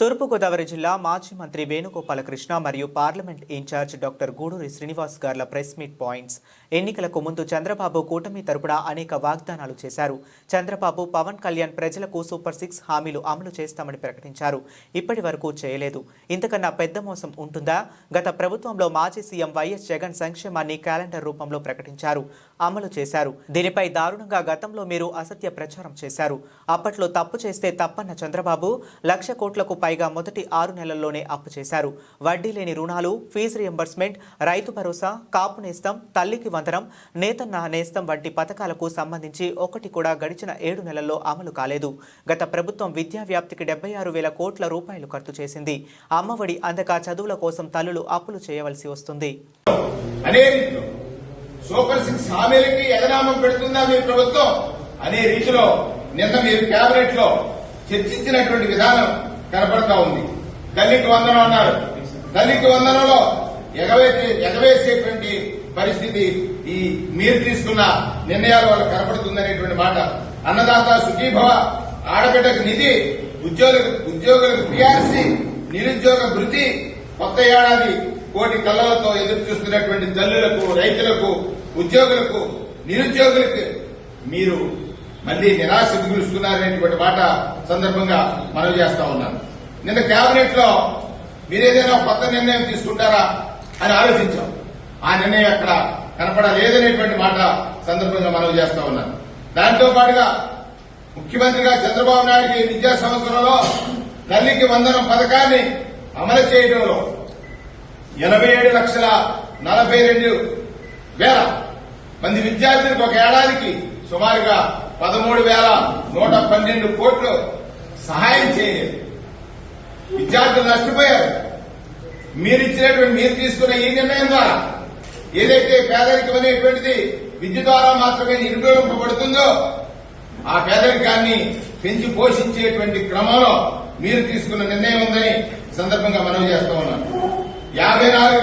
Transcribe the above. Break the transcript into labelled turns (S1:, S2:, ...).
S1: తూర్పుగోదావరి జిల్లా మాజీ మంత్రి వేణుగోపాలకృష్ణ మరియు parliament incharge doctor Guduri Srinivas గార్ల ప్రెస్ మీట్ పాయింట్స్ ఎన్నికలకు ముందు చంద్రబాబు కూటమి తరపున అనేక వాగ్దానాలు చేశారు. చంద్రబాబు పవన్ కళ్యాణ్ ప్రజలకు సూపర్ సిక్స్ హామీలు అమలు చేస్తామని ప్రకటించారు. ఇప్పటి వరకు చేయలేదు. ఇంతకన్నా పెద్ద మోసం ఉంటుందా? గత ప్రభుత్వంలో మాజీ సీఎం వైఎస్ జగన్ సంక్షేమాన్ని క్యాలెండర్ రూపంలో ప్రకటించారు. అమలు చేశారు. దీనిపై దారుణంగా గతంలో మీరు అసత్య ప్రచారం చేశారు. అప్పట్లో తప్పు చేస్తే తప్పన్న చంద్రబాబు లక్ష కోట్లకు పైగా మొదటి ఆరు నెలల్లోనే అప్పు చేశారు. వడ్డీ లేని రుణాలు ఫీజు రియంబర్స్మెంట్ రైతు భరోసా కాపు నేస్తం తల్లికి వందనం నేతన్న నేస్తం వంటి పథకాలకు సంబంధించి ఒకటి కూడా గడిచిన ఏడు నెలల్లో అమలు కాలేదు. గత ప్రభుత్వం విద్యా వ్యాప్తికి డెబ్బై ఆరు వేల కోట్ల రూపాయలు ఖర్చు చేసింది. అమ్మఒడి అందక చదువుల కోసం తల్లులు అప్పులు చేయవలసి వస్తుంది.
S2: అనే రీతిలో సూపర్ సిక్స్ హామీలకి ఎగనామం పెడుతుందా మీ ప్రభుత్వం? అనే రీతిలో నిన్న మీరు కేబినెట్లో చర్చించినటువంటి విధానం కనపడతా ఉంది. తల్లికి వందనం అన్నారు. తల్లికి వందనంలో ఎగవేసేటువంటి పరిస్థితి ఈ మీరు తీసుకున్న నిర్ణయాల వల్ల కనపడుతుందనేటువంటి మాట. అన్నదాత సుఖీభవ ఆడబిడ్డకు నిధి ఉద్యోగులకు ఉద్యోగులకు పిఆర్సీ నిరుద్యోగ వృద్ధి కొత్త ఏడాది కోటి కళ్ళలతో ఎదురు చూస్తున్నటువంటి తల్లులకు రైతులకు ఉద్యోగులకు నిరుద్యోగులకు మీరు మళ్ళీ నిరాశ మిగులుస్తున్నారనేటువంటి మాట సందర్భంగా మనవి చేస్తా ఉన్నాను. నిన్న కేబినెట్లో మీరేదైనా కొత్త నిర్ణయం తీసుకుంటారా అని ఆలోచించాం. ఆ నిర్ణయం అక్కడ కనపడలేదనేటువంటి మాట సందర్భంగా మనవి చేస్తా ఉన్నాను. దాంతో పాటుగా ముఖ్యమంత్రిగా చంద్రబాబు నాయుడికి విద్యా సంవత్సరంలో తల్లికి వందనం పథకాన్ని అమలు చేయడంలో ఎనభై ఏడు లక్షల నలభై రెండు వేల మంది విద్యార్థులకు ఒక ఏడాదికి సుమారుగా పదమూడు వేల నూట పన్నెండు కోట్లు సహాయం చేయలేదు విద్యార్థులు నష్టపోయారు. మీరు ఇచ్చినటువంటి మీరు తీసుకున్న ఈ నిర్ణయం ద్వారా ఏదైతే పేదరికం అనేటువంటిది విద్య ద్వారా మాత్రమే నిర్మూలింపబడుతుందో ఆ పేదరికాన్ని పెంచి పోషించేటువంటి క్రమంలో మీరు తీసుకున్న నిర్ణయం ఉందని సందర్భంగా మనవి చేస్తా ఉన్నాను యాభై నాలుగు